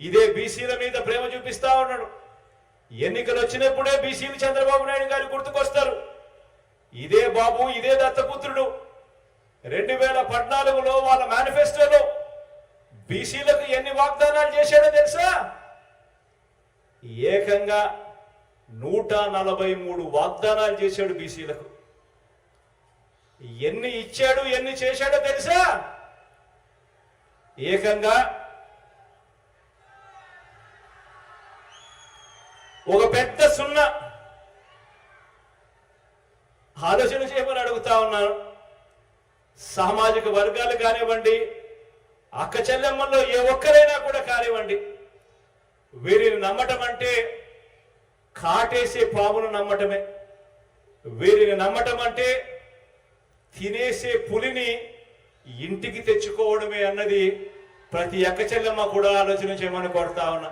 ఇదే బీసీల మీద ప్రేమ చూపిస్తా ఉన్నాడు. ఎన్నికలు వచ్చినప్పుడే బీసీలు చంద్రబాబు నాయుడు గారు గుర్తుకొస్తారు. ఇదే బాబు ఇదే దత్తపుత్రుడు. రెండు వేల పద్నాలుగులో వాళ్ళ మేనిఫెస్టోలో బీసీలకు ఎన్ని వాగ్దానాలు చేశాడో తెలుసా? ఏకంగా నూట నలభై మూడు వాగ్దానాలు చేశాడు బీసీలకు. ఎన్ని ఇచ్చాడు ఎన్ని చేశాడో తెలుసా? ఏకంగా ఒక పెద్ద సున్నా. ఆలోచన చేయమని అడుగుతా ఉన్నాను. సామాజిక వర్గాలు కానివ్వండి అక్క చెల్లెమ్మల్లో ఏ ఒక్కరైనా కూడా కానివ్వండి వీరిని నమ్మటం అంటే కాటేసే పామును నమ్మటమే. వీరిని నమ్మటం అంటే తినేసే పులిని ఇంటికి తెచ్చుకోవడమే అన్నది ప్రతి అక్క చెల్లెమ్మ కూడా ఆలోచన చేయమని కోరుతా ఉన్నా.